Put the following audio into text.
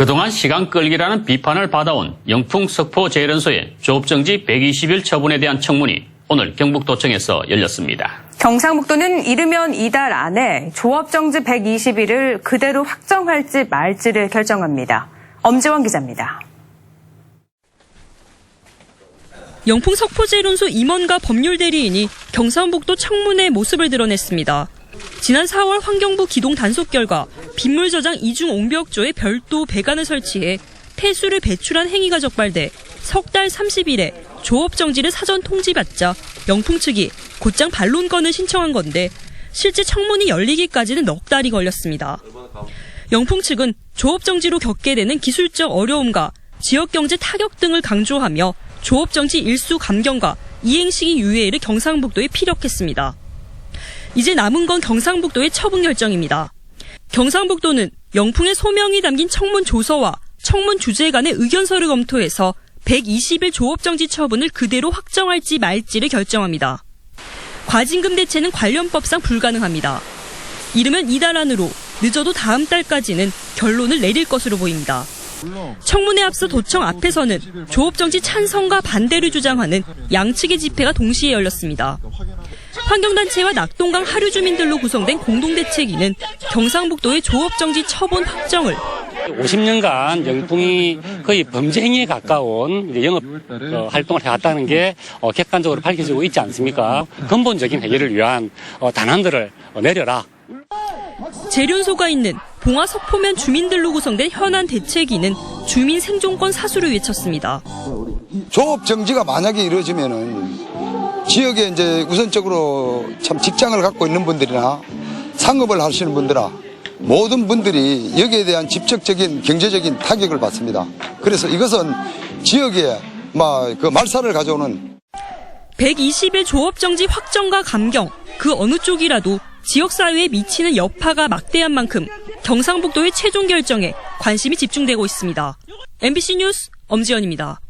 그동안 시간 끌기라는 비판을 받아온 영풍 석포 재련소의 조업정지 120일 처분에 대한 청문이 오늘 경북도청에서 열렸습니다. 경상북도는 이르면 이달 안에 조업정지 120일을 그대로 확정할지 말지를 결정합니다. 엄지원 기자입니다. 영풍 석포재론소 임원과 법률 대리인이 경상북도 청문회 모습을 드러냈습니다. 지난 4월 환경부 기동 단속 결과 빗물 저장 이중 옹벽조에 별도 배관을 설치해 폐수를 배출한 행위가 적발돼 석 달 30일에 조업 정지를 사전 통지받자 영풍 측이 곧장 반론건을 신청한 건데 실제 청문이 열리기까지는 넉 달이 걸렸습니다. 영풍 측은 조업 정지로 겪게 되는 기술적 어려움과 지역 경제 타격 등을 강조하며 조업 정지 일수 감경과 이행 시기 유예를 경상북도에 피력했습니다. 이제 남은 건 경상북도의 처분 결정입니다. 경상북도는 영풍의 소명이 담긴 청문 조서와 청문 주제 간의 의견서를 검토해서 120일 조업정지 처분을 그대로 확정할지 말지를 결정합니다. 과징금 대체는 관련법상 불가능합니다. 이르면 이달 안으로 늦어도 다음 달까지는 결론을 내릴 것으로 보입니다. 청문회 앞서 도청 앞에서는 조업정지 찬성과 반대를 주장하는 양측의 집회가 동시에 열렸습니다. 환경단체와 낙동강 하류 주민들로 구성된 공동대책위는 경상북도의 조업정지 처분 확정을 50년간 영풍이 거의 범죄 행위에 가까운 영업 어, 활동을 해왔다는 게 어, 객관적으로 밝혀지고 있지 않습니까? 근본적인 해결을 위한 어, 단안들을 어, 내려라. 재련소가 있는 봉화 석포면 주민들로 구성된 현안 대책위는 주민 생존권 사수를 외쳤습니다. 조업 정지가 만약에 이루어지면은 지역에 이제 우선적으로 참 직장을 갖고 있는 분들이나 상업을 하시는 분들아 모든 분들이 여기에 대한 직접적인 경제적인 타격을 받습니다. 그래서 이것은 지역에 막 그 말살을 가져오는 120일 조업정지 확정과 감경, 그 어느 쪽이라도 지역사회에 미치는 여파가 막대한 만큼 경상북도의 최종 결정에 관심이 집중되고 있습니다. MBC 뉴스 엄지연입니다.